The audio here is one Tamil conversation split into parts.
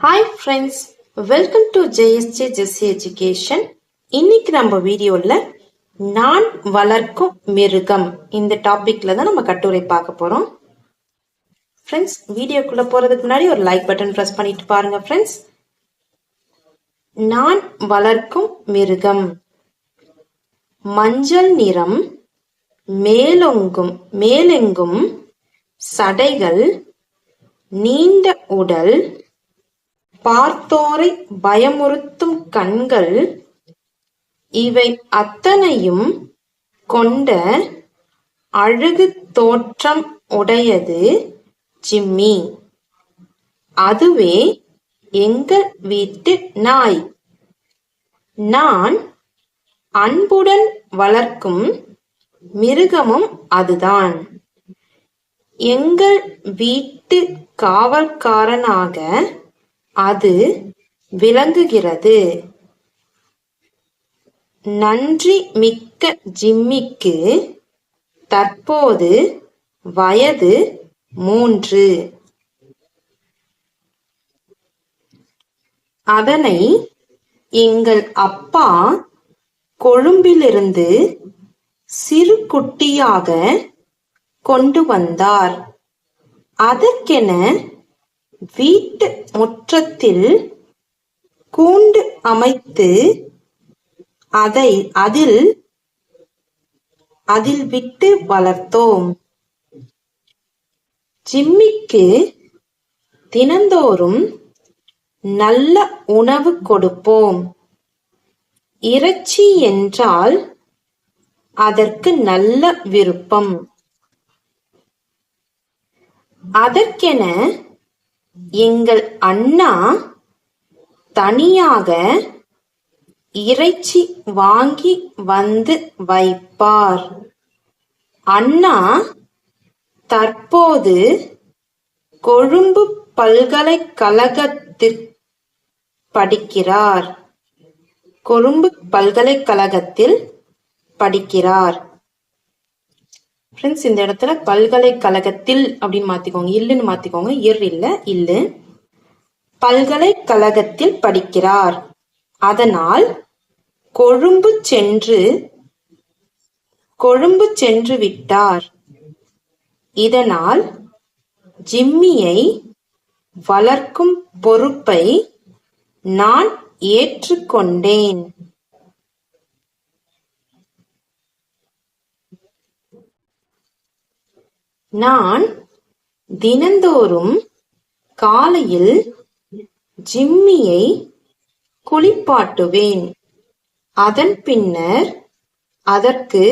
Hi friends welcome to JSJ Jessie education இன்னைக்கு நம்ம வீடியோல நான் வளர்க்கும் மிருகம் இந்த டாபிக்ல தான் நம்ம கட்டுரை பார்க்க போறோம். ஃப்ரெண்ட்ஸ் வீடியோக்குள்ள போறதுக்கு முன்னாடி ஒரு லைக் பட்டன் பிரஸ் பண்ணிட்டு பாருங்க ஃப்ரெண்ட்ஸ் நான் வளர்க்கும் மிருகம். மஞ்சள் நிறம் மேலொங்கும் மேலெங்கும் சடைகள் நீண்ட உடல் பார்த்தோரை பயமுறுத்தும் கண்கள் இவை அத்தனையும் கொண்ட அழகு தோற்றம் உடையது ஜிம்மி. அதுவே எங்கள் வீட்டு நாய். நான் அன்புடன் வளர்க்கும் மிருகமும் அதுதான். எங்கள் வீட்டு காவல்காரனாக அது விளங்குகிறது. நன்றி மிக்க ஜிம்மிக்கு தற்போது வயது மூன்று. அதனை எங்கள் அப்பா கொழும்பிலிருந்து சிறு குட்டியாக கொண்டு வந்தார். அதற்கென வீட்டு முற்றத்தில் கூண்டு அமைத்து அதை அதில் அதில் விட்டு வளர்த்தோம். ஜிம்மிக்கு தினந்தோறும் நல்ல உணவு கொடுப்போம். இறைச்சி என்றால் அதற்கு நல்ல விருப்பம். அதற்கென எங்கள் அண்ணா தனியாக இறைச்சி வாங்கி வந்து வைப்பார். அண்ணா தற்போது கொழும்பு பல்கலைக்கழகத்தில் படிக்கிறார். கொழும்பு பல்கலைக்கழகத்தில் படிக்கிறார். ஃப்ரெண்ட்ஸ் இந்த இடத்துல பல்கலைக்கழகத்தில் அப்படின்னு மாத்திக்கோங்க. இல்லுன்னு மாத்திக்கோங்க. இர் இல்ல இல்லு. பல்கலைக்கழகத்தில் படிக்கிறார். அதனால் கொழும்பு சென்று கொழும்பு சென்று விட்டார். இதனால் ஜிம்மியை வளர்க்கும் பொறுப்பை நான் ஏற்றுக்கொண்டேன். நான் தினந்தோறும் காலையில் ஜிம்மியை குளிப்பாட்டுவேன். அதன் பின்னர் அதற்கு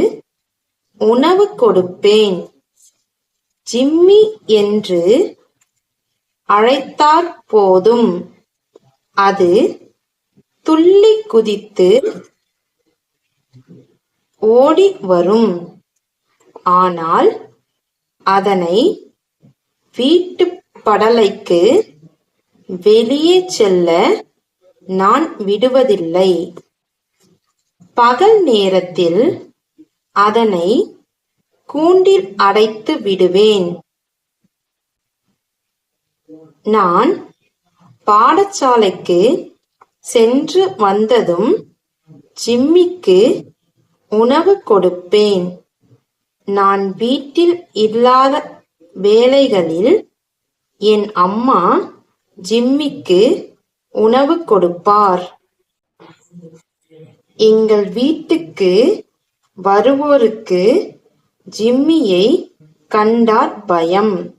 உணவு கொடுப்பேன். ஜிம்மி என்று அழைத்தாற் போதும். அது துள்ளி குதித்து ஓடி வரும். ஆனால் அதனை வீட்டு படலைக்கு வெளியே செல்ல நான் விடுவதில்லை. பகல் நேரத்தில் அதனை கூண்டில் அடைத்து விடுவேன். நான் பாடசாலைக்கு சென்று வந்ததும் ஜிம்மிக்கு உணவு கொடுப்பேன். நான் வீட்டில் இல்லாத வேளைகளில் என் அம்மா ஜிம்மிக்கு உணவு கொடுப்பார். எங்கள் வீட்டுக்கு வருவோருக்கு ஜிம்மியை கண்டார் பயம்.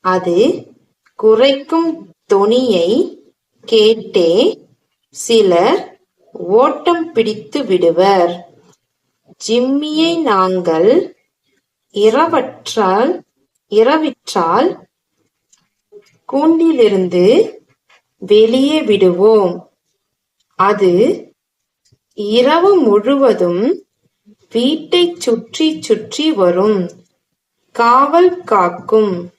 அது குறைக்கும் தொனியை கேட்டே சிலர் ஓட்டம் பிடித்து விடுவர். ஜிம்மியை நாங்கள் இரவற்றால் இரவிற்றால் கூண்டிலிருந்து வெளியே விடுவோம். அது இரவு முழுவதும் வீட்டை சுற்றி சுற்றி வரும். காவல் காக்கும்.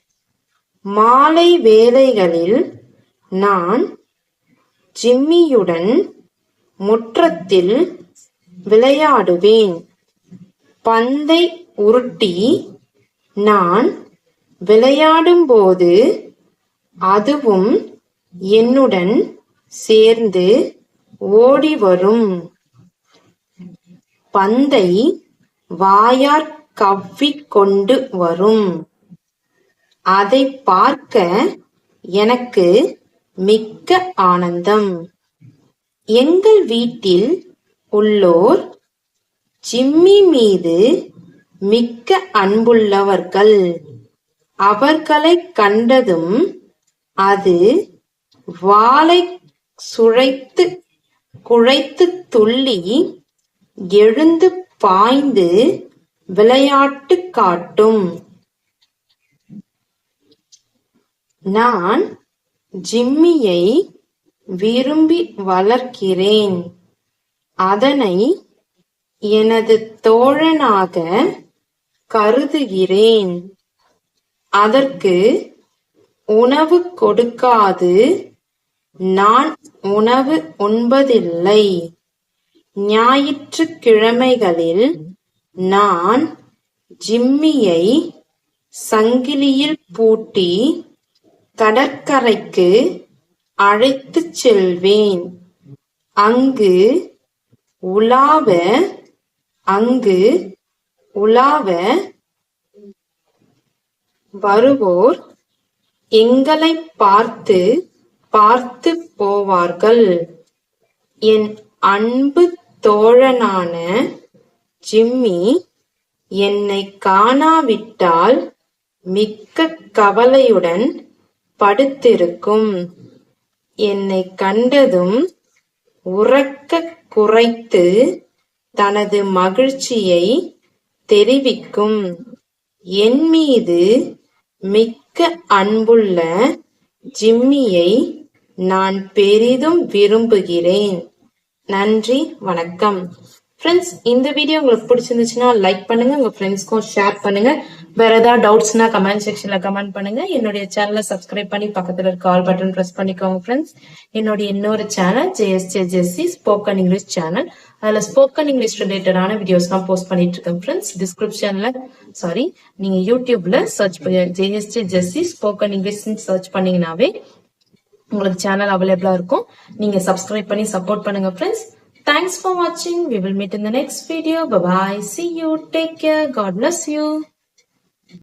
மாலை வேளைகளில் நான் ஜிம்மியுடன் முற்றத்தில் விளையாடுவேன். பந்தை உருட்டி நான் விளையாடும்போது அதுவும் என்னுடன் சேர்ந்து ஓடி வரும் பந்தை வாயாற் கவ்விக் கொண்டு வரும். அதை பார்க்க எனக்கு மிக்க ஆனந்தம். எங்கள் வீட்டில் உள்ளோர் ஜிம்மி மீது மிக்க அன்புள்ளவர்கள். அவர்களைக் கண்டதும் அது வாளை சுழைத்து குழைத்து துள்ளி எழுந்து பாய்ந்து விளையாட்டு காட்டும். நான் ஜிம்மியை விரும்பி வளர்க்கிறேன். அதனை எனது தோழனாக கருதுகிறேன். அதற்கு உணவு கொடுக்காது. நான் உணவு உண்பதில்லை. ஞாயிற்றுக்கிழமைகளில் நான் ஜிம்மியை சங்கிலியில் பூட்டி கடற்கரைக்கு அழைத்துச் செல்வேன். அங்கு உலாவ அங்கு உலாவ வருவோர் எங்களைப் பார்த்து பார்த்து போவார்கள். என் அன்பு தோழனான ஜிம்மி என்னை காணாவிட்டால் மிக்க கவலையுடன் படுத்திருக்கும். என்னை கண்டதும் உறக்க குறைத்து தனது மகிழ்ச்சியை தெரிவிக்கும். என் மீது மிக்க அன்புள்ள ஜிம்மியை நான் பெரிதும் விரும்புகிறேன். நன்றி வணக்கம். ஃப்ரெண்ட்ஸ் இந்த வீடியோ உங்களுக்கு பிடிச்சிருந்துச்சுன்னா லைக் பண்ணுங்க. உங்க ஃப்ரெண்ட்ஸ்க்கும் ஷேர் பண்ணுங்க. வேற ஏதாவது டவுட்ஸ்னா கமெண்ட் செக்ஷன்ல கமெண்ட் பண்ணுங்க. என்னுடைய சேனலை சப்ஸ்கிரைப் பண்ணி பக்கத்துல இருக்க ஆல் பட்டன் ப்ரெஸ் பண்ணிக்கோங்க ஃப்ரெண்ட்ஸ் என்னுடைய இன்னொரு channel JSJ Jessie spoken English channel அதுல ஸ்போக்கன் இங்கிலீஷ் ரிலேட்டடான வீடியோஸ்லாம் போஸ்ட் பண்ணிட்டு இருக்கேன் ஃப்ரெண்ட்ஸ் டிஸ்கிரிப்ஷன்ல சாரி நீங்க யூடியூப்ல search JSJ Jessie spoken English search பண்ணீங்கன்னாவே உங்களுக்கு சேனல் அவைலபிளா இருக்கும். நீங்க சப்ஸ்கிரைப் பண்ணி சப்போர்ட் பண்ணுங்க ஃப்ரெண்ட்ஸ் தேங்க்ஸ் ஃபார் வாட்சிங் we will meet in the next video bye see you. Take care. God bless you.